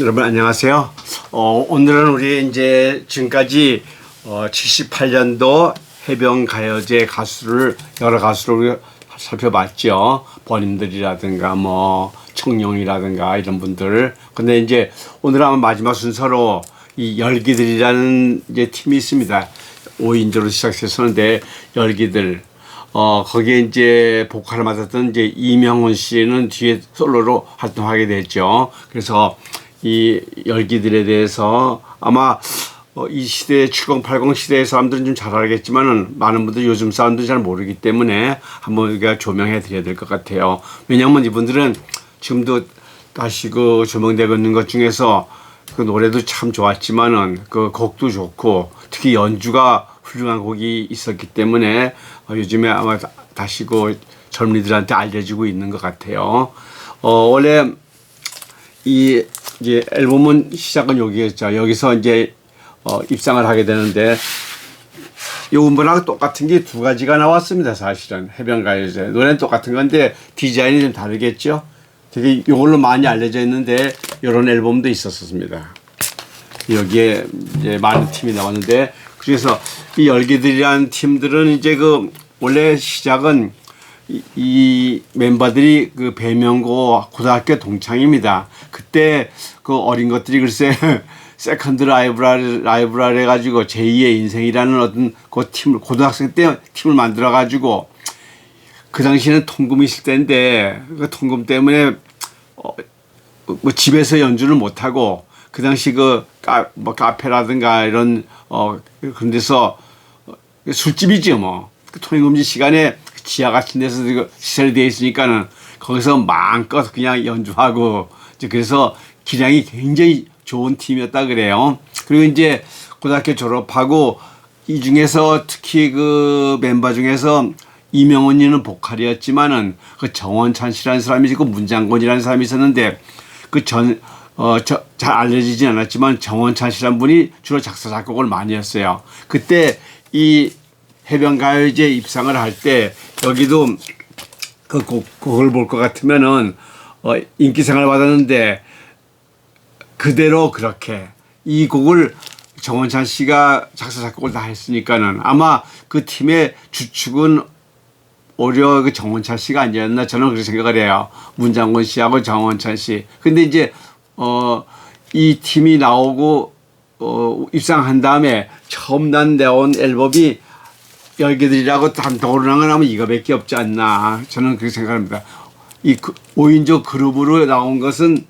여러분 안녕하세요. 어, 오늘은 우리 이제 지금까지 어, 78년도 해병 가요제 가수를 여러 가수를 살펴봤죠. 번님들이라든가 뭐 청룡이라든가 이런 분들. 근데 이제 오늘 아마 마지막 순서로 이 열기들이라는 이제 팀이 있습니다. 5인조로 시작했었는데 열기들 어, 거기에 이제 보컬을 맡았던 이제 이명훈 씨는 뒤에 솔로로 활동하게 됐죠. 그래서 이 열기들에 대해서 아마 어, 이 시대 7080 시대의 사람들은 좀 잘 알겠지만은 많은 분들 요즘 사람들은 잘 모르기 때문에 한번 우리가 조명해 드려야 될 것 같아요. 왜냐하면 이분들은 지금도 다시 그 조명되고 있는 것 중에서 그 노래도 참 좋았지만은 그 곡도 좋고 특히 연주가 훌륭한 곡이 있었기 때문에 어, 요즘에 아마 다- 다시 그 젊은이들한테 알려지고 있는 것 같아요. 어, 원래 이 이제 앨범은 시작은 여기였죠. 여기서 이제 어, 입상을 하게 되는데 요 음반하고 똑같은 게 두 가지가 나왔습니다. 사실은 해변가요제 노래는 똑같은 건데 디자인이 좀 다르겠죠. 되게 이걸로 많이 알려져 있는데 이런 앨범도 있었습니다. 여기에 이제 많은 팀이 나왔는데 그래서 이 열기들이라는 팀들은 이제 그 원래 시작은 이, 이 멤버들이 그 배명고 고등학교 동창입니다. 그때 그 어린 것들이 글쎄 세컨드 라이브라 라이브라 해가지고 제2의 인생이라는 어떤 그 팀을 고등학생 때 팀을 만들어 가지고 그 당시에는 통금이 있을 때인데 그 통금 때문에 어, 뭐 집에서 연주를 못 하고 그 당시 그 카, 뭐 카페라든가 이런 어 그런 데서 어, 술집이죠 뭐. 그 통행금지 시간에 지하 같은 데서 그 시설이 되어 있으니까는 거기서 마음껏 그냥 연주하고 그래서 기량이 굉장히 좋은 팀이었다 그래요. 그리고 이제 고등학교 졸업하고 이 중에서 특히 그 멤버 중에서 이명훈이는 보컬이었지만은 그 정원찬 씨라는 사람이 있고 문장곤이라는 사람이 있었는데 그 전어저잘 알려지진 않았지만 정원찬 씨라는 분이 주로 작사 작곡을 많이 했어요. 그때 이 해변가요제 입상을 할 때 여기도 그 곡, 곡을 볼 것 같으면은 어 인기상을 받았는데 그대로 그렇게 이 곡을 정원찬 씨가 작사 작곡을 다 했으니까는 아마 그 팀의 주축은 오히려 그 정원찬 씨가 아니었나 저는 그렇게 생각을 해요. 문장곤 씨하고 정원찬 씨. 근데 이제 어 이 팀이 나오고 어 입상한 다음에 처음 난 내온 앨범이 열기들이라고 단독으로 나건 하면 이거밖에 없지 않나 저는 그렇게 생각합니다. 이 그, 5인조 그룹으로 나온 것은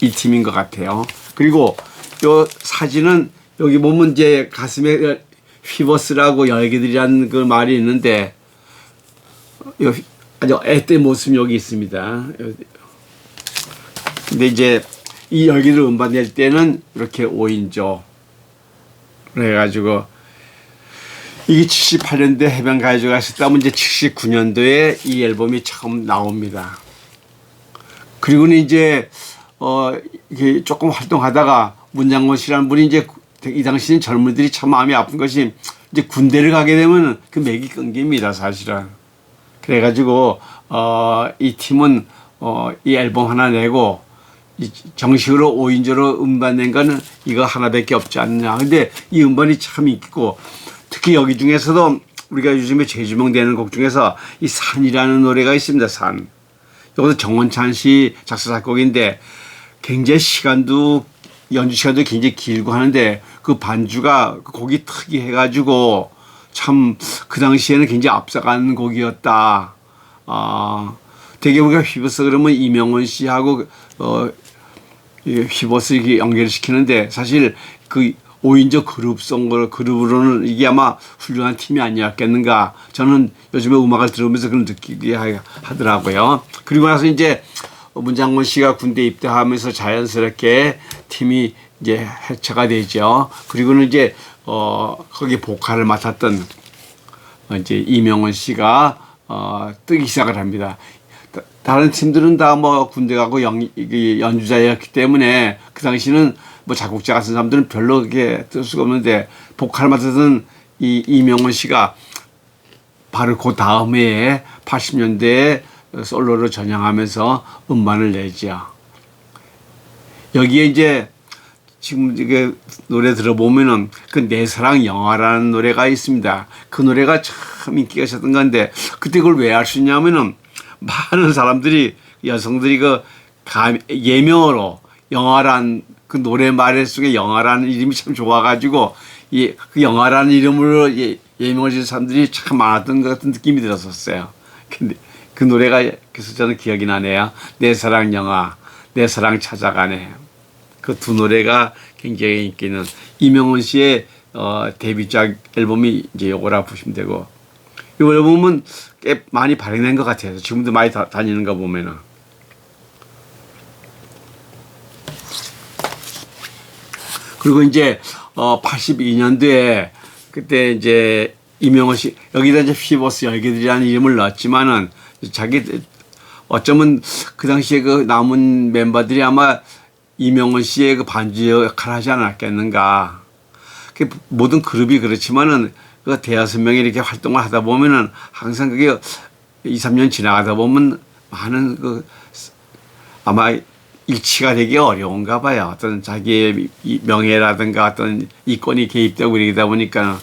이 팀인 것 같아요. 그리고 요 사진은 여기 보면 이제 가슴에 휘버스라고 열기들이라는 그 말이 있는데 요 아주 애때 모습 여기 있습니다. 근데 이제 이 열기를 음반낼 때는 이렇게 5인조 해가지고 이게 78년도에 해변 가요제가 있었다면 이제 79년도에 이 앨범이 처음 나옵니다. 그리고는 이제 어 이게 조금 활동하다가 문장곤 씨라는 분이 이제 이 당시는 젊은이들이 참 마음이 아픈 것이 이제 군대를 가게 되면 그 맥이 끊깁니다 사실은. 그래가지고 어 이 팀은 어 이 앨범 하나 내고 이 정식으로 5인조로 음반 낸 거는 이거 하나밖에 없지 않냐. 근데 이 음반이 참 인기고 특히 여기 중에서도 우리가 요즘에 재주명되는 곡 중에서 이 산이라는 노래가 있습니다. 산. 이것도 정원찬 씨 작사 작곡인데 굉장히 시간도 연주 시간도 굉장히 길고 하는데 그 반주가 그 곡이 특이해가지고 참 그 당시에는 굉장히 앞서가는 곡이었다. 아 되게 우리가 휘버스 그러면 이명원 씨하고 어이 휘버스 이렇게 연결을 시키는데 사실 그 5인조 그룹송 그룹으로는 이게 아마 훌륭한 팀이 아니었겠는가 저는 요즘에 음악을 들으면서 그런 느끼게 하- 하더라고요. 그리고 나서 이제 문장곤 씨가 군대 입대하면서 자연스럽게 팀이 이제 해체가 되죠. 그리고는 이제 어 거기 보컬을 맡았던 어, 이제 이명원 씨가 어, 뜨기 시작을 합니다. 다- 다른 팀들은 다 뭐 군대 가고 연, 이게 연주자였기 때문에 그 당시는 뭐 작곡자 같은 사람들은 별로 그렇게 뜰 수가 없는데 보컬 맡았던 이 이명원 씨가 바로 그 다음 해에 80년대에 솔로로 전향하면서 음반을 내죠. 여기에 이제 지금 이게 노래 들어보면은 그 내 사랑 영화라는 노래가 있습니다. 그 노래가 참 인기가 있었던 건데 그때 그걸 왜할수 있냐면은 많은 사람들이 여성들이 그 감, 예명으로 영화란 그 노래 말 속에 영화라는 이름이 참 좋아가지고 이 그 영화라는 이름으로 예, 지은 사람들이 참 많았던 것 같은 느낌이 들었었어요. 근데 그 노래가 그래서 저는 기억이 나네요. 내 사랑 영화, 내 사랑 찾아가네. 그 두 노래가 굉장히 인기 있는 이명훈 씨의 어, 데뷔작 앨범이 이제 요거라 보시면 되고 이 앨범은 꽤 많이 발행된 것 같아요. 지금도 많이 다, 다니는 거 보면은. 그리고 이제 어 82년도에 그때 이제 이명호 씨 여기다 이제 피버스 열기들이라는 이름을 넣었지만은 자기 어쩌면 그 당시에 그 남은 멤버들이 아마 이명훈 씨의 그 반주 역할을 하지 않았겠는가. 그 모든 그룹이 그렇지만은 그 대여섯 명이 이렇게 활동을 하다 보면은 항상 그게 2, 3년 지나가다 보면 많은 그 아마 일치가 되기 어려운가 봐요. 어떤 자기의 이 명예라든가 어떤 이권이 개입되고 그러다 보니까.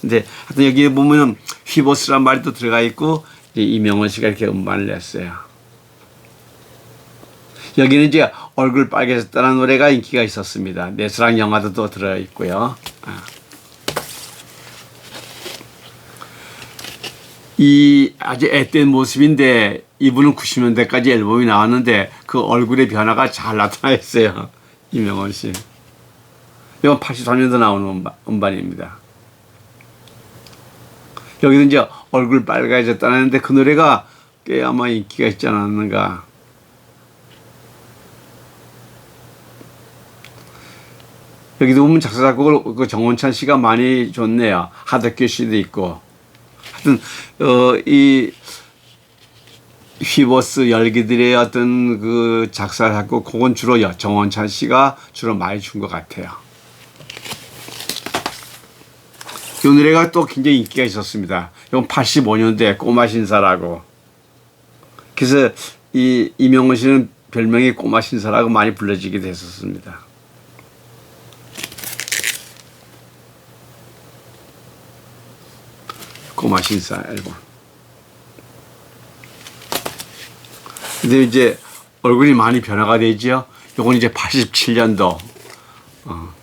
근데 하여튼 여기 보면은 휘버스란 말도 들어가 있고 이명원 씨가 이렇게 음반을 냈어요. 여기는 이제 얼굴 빨개졌다는 노래가 인기가 있었습니다. 내 사랑 영화도 또 들어 있고요. 이 아주 앳된 모습인데 이분은 90년대까지 앨범이 나왔는데 그 얼굴의 변화가 잘 나타나 있어요. 이명원 씨. 이건 84년도 나오는 음반, 음반 입니다. 여기도 이제 얼굴 빨개졌다는데 그 노래가 꽤 아마 인기가 있지 않았는가. 여기도 보면 작사 작곡을 그 정원찬 씨가 많이 줬네요. 하덕규 씨도 있고. 하여튼 어이 휘버스 열기들의 어떤 그 작사 작곡 그건 주로 여- 정원찬 씨가 주로 많이 준 것 같아요. 이 노래가 또 굉장히 인기가 있었습니다. 이건 85년도에 꼬마 신사라고. 그래서 이 이명훈 씨는 별명이 꼬마 신사라고 많이 불러지게 됐었습니다. 꼬마 신사 앨범. 근데 이제 얼굴이 많이 변화가 되죠. 요건 이제 87년도. 어.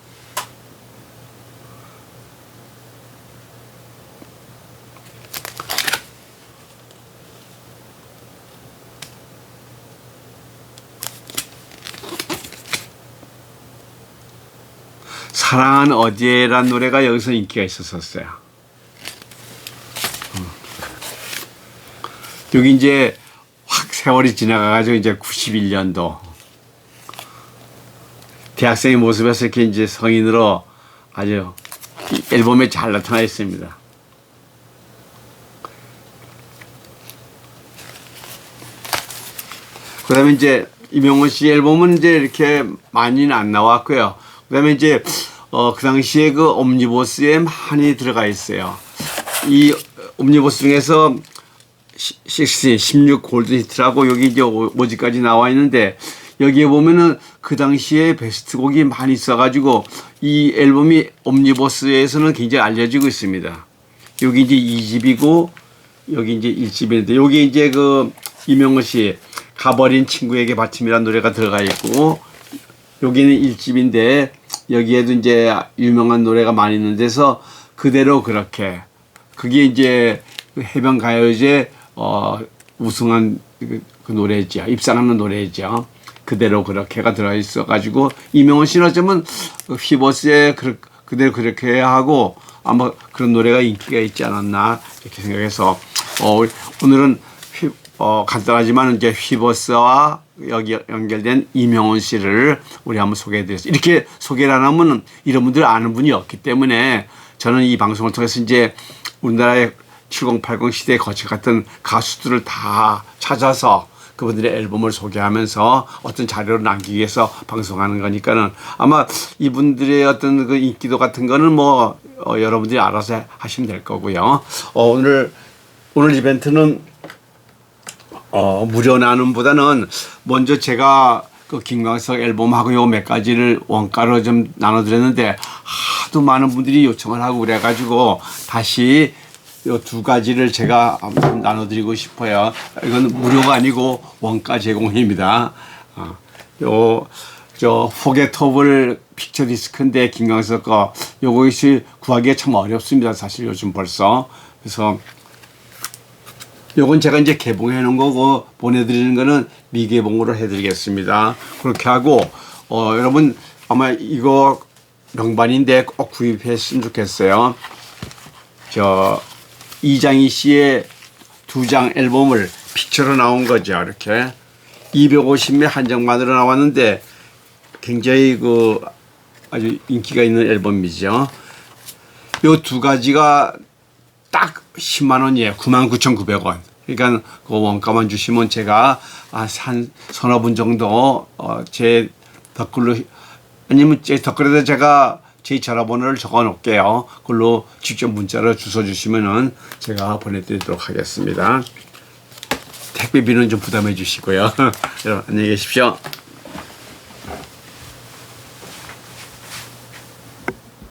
사랑은 어디에란 노래가 여기서 인기가 있었었어요. 여기 이제 확 세월이 지나가가지고 이제 91년도 대학생의 모습에서 이렇게 이제 성인으로 아주 이 앨범에 잘 나타나 있습니다. 그 다음에 이제 이명원 씨 앨범은 이제 이렇게 많이는 안 나왔고요. 그 다음에 이제 어 그 당시에 그 옴니버스에 많이 들어가 있어요. 이 옴니버스 중에서 16, 16 골드 히트라고 여기 이제 5지까지 나와 있는데 여기에 보면은 그 당시에 베스트 곡이 많이 있어가지고 이 앨범이 옴니버스에서는 굉장히 알려지고 있습니다. 여기 이제 2집이고 여기 이제 1집인데 여기 이제 그 이명호 씨 가버린 친구에게 바침이라는 노래가 들어가 있고 여기는 1집인데 여기에도 이제 유명한 노래가 많이 있는 데서 그대로 그렇게 그게 이제 그 해변 가요제 어 우승한 그, 그 노래죠 입상하는 노래죠 그대로 그렇게가 들어 있어 가지고 이명원 씨는 어쩌면 그 휘버스에 그, 그대로 그렇게 하고 아마 그런 노래가 인기가 있지 않았나 이렇게 생각해서 어 오늘은 휘, 어 간단하지만 이제 휘버스와 여기 연결된 이명원 씨를 우리 한번 소개해드렸어요. 이렇게 소개를 안 하면 이런 분들 아는 분이 없기 때문에 저는 이 방송을 통해서 이제 우리나라의 7080 시대에 거쳐 갔던 가수들을 다 찾아서 그분들의 앨범을 소개하면서 어떤 자료를 남기기 위해서 방송하는 거니까는 아마 이분들의 어떤 그 인기도 같은 거는 뭐 어, 여러분들이 알아서 하시면 될 거고요. 어, 오늘 오늘 이벤트는 어, 무료 나눔보다는 먼저 제가 그그 김광석 앨범하고 요 몇 가지를 원가로 좀 나눠드렸는데 하도 많은 분들이 요청을 하고 그래가지고 다시 요 두 가지를 제가 나눠드리고 싶어요. 이건 무료가 아니고 원가 제공입니다. 어, 요, 저, 포게터블 픽처 디스크인데, 김광석 거, 요것이 구하기가 참 어렵습니다. 사실 요즘 벌써. 그래서, 요건 제가 이제 개봉해 놓은 거고, 보내드리는 거는 미개봉으로 해드리겠습니다. 그렇게 하고, 어, 여러분, 아마 이거 명반인데 꼭 구입했으면 좋겠어요. 저 이장희 씨의 두 장 앨범을 픽처로 나온 거죠. 이렇게 250매 한정만으로 나왔는데 굉장히 그 아주 인기가 있는 앨범이죠. 요 두 가지가 딱 10만 원이에요. 99,900원. 그러니까 그 원가만 주시면 제가 아, 한 서너 분 정도 어, 제 댓글로 아니면 제 댓글에다 제가 제 전화번호를 적어 놓을게요. 그걸로 직접 문자로 주소 주시면은 제가 보내드리도록 하겠습니다. 택배비는 좀 부담해 주시고요. 여러분 안녕히 계십시오.